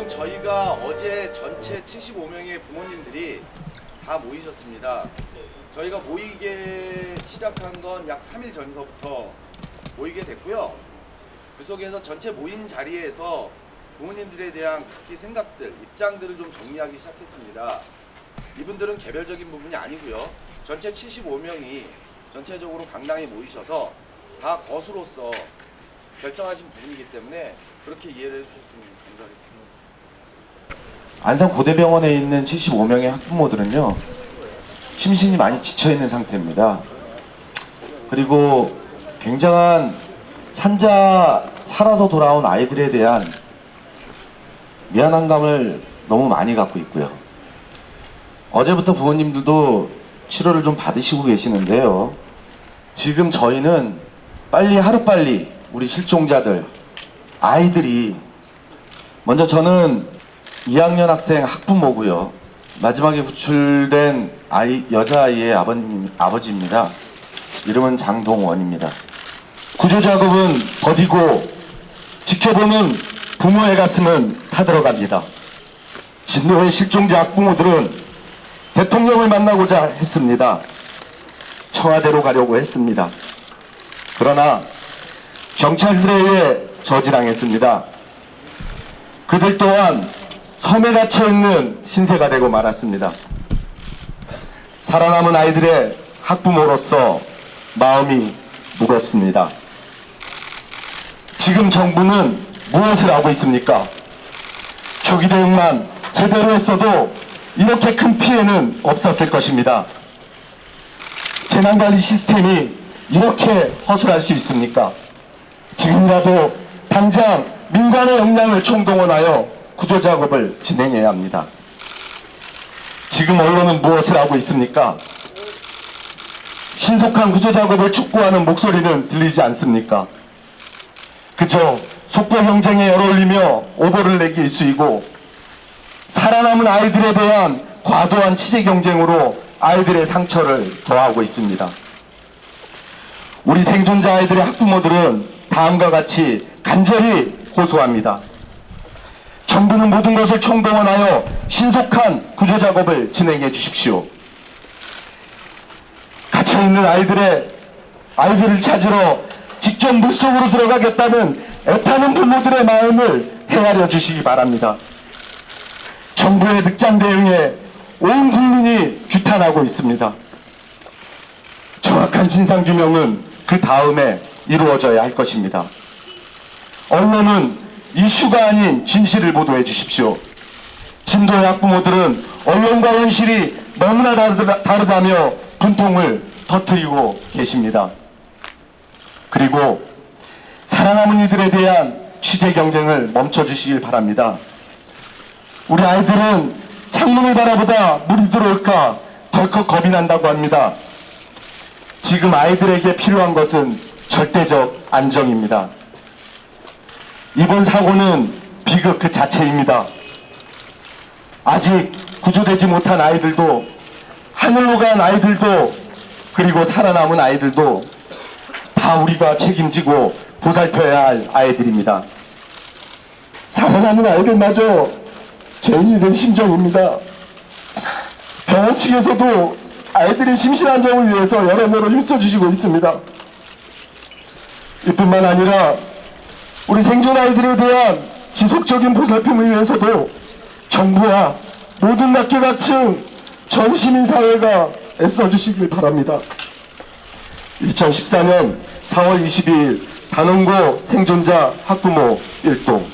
지금 저희가 어제 전체 75명의 부모님들이 다 모이셨습니다. 저희가 모이게 시작한 건 약 3일 전서부터 모이게 됐고요. 그 속에서 전체 모인 자리에서 부모님들에 대한 각기 생각들, 입장들을 좀 정리하기 시작했습니다. 이분들은 개별적인 부분이 아니고요. 전체 75명이 전체적으로 강당에 모이셔서 다 거수로서 결정하신 부분이기 때문에 그렇게 이해를 해주셨으면 감사하겠습니다. 안산 고대병원에 있는 75명의 학부모들은요 심신이 많이 지쳐 있는 상태입니다. 그리고 굉장한 산자 살아서 돌아온 아이들에 대한 미안한 감을 너무 많이 갖고 있고요. 어제부터 부모님들도 치료를 좀 받으시고 계시는데요. 지금 저희는 빨리 하루빨리 우리 실종자들 아이들이 먼저 저는 2학년 학생 학부모고요. 마지막에 구출된 아이 여자아이의 아버님 아버지입니다. 이름은 장동원입니다. 구조 작업은 더디고 지켜보는 부모의 가슴은 타들어갑니다. 진노의 실종자 학부모들은 대통령을 만나고자 했습니다. 청와대로 가려고 했습니다. 그러나 경찰들에 의해 저지당했습니다. 그들 또한 섬에 갇혀 있는 신세가 되고 말았습니다. 살아남은 아이들의 학부모로서 마음이 무겁습니다. 지금 정부는 무엇을 하고 있습니까? 초기 대응만 제대로 했어도 이렇게 큰 피해는 없었을 것입니다. 재난관리 시스템이 이렇게 허술할 수 있습니까? 지금이라도 당장 민간의 역량을 총동원하여 구조 작업을 진행해야 합니다. 지금 언론은 무엇을 하고 있습니까? 신속한 구조 작업을 촉구하는 목소리는 들리지 않습니까? 그저 속보 경쟁에 열올리며 오보를 내기 일쑤이고 살아남은 아이들에 대한 과도한 취재 경쟁으로 아이들의 상처를 더하고 있습니다. 우리 생존자 아이들의 학부모들은 다음과 같이 간절히 호소합니다. 정부는 모든 것을 총동원하여 신속한 구조 작업을 진행해 주십시오. 갇혀 있는 아이들의 아이들을 찾으러 직접 물속으로 들어가겠다는 애타는 부모들의 마음을 헤아려 주시기 바랍니다. 정부의 늑장 대응에 온 국민이 규탄하고 있습니다. 정확한 진상 규명은 그 다음에 이루어져야 할 것입니다. 언론은 이슈가 아닌 진실을 보도해 주십시오. 진도의 학부모들은 언론과 현실이 너무나 다르다, 다르다며 분통을 터뜨리고 계십니다. 그리고 살아남은 이들에 대한 취재 경쟁을 멈춰 주시길 바랍니다. 우리 아이들은 창문을 바라보다 물이 들어올까 덜컥 겁이 난다고 합니다. 지금 아이들에게 필요한 것은 절대적 안정입니다. 이번 사고는 비극 그 자체입니다. 아직 구조되지 못한 아이들도 하늘로 간 아이들도 그리고 살아남은 아이들도 다 우리가 책임지고 보살펴야 할 아이들입니다. 살아남은 아이들마저 죄인이 된 심정입니다. 병원 측에서도 아이들의 심신 안정을 위해서 여러모로 힘써주시고 있습니다. 이뿐만 아니라 우리 생존 아이들에 대한 지속적인 보살핌을 위해서도 정부와 모든 각계각층 전 시민사회가 애써주시길 바랍니다. 2014년 4월 22일 단원고 생존자 학부모 일동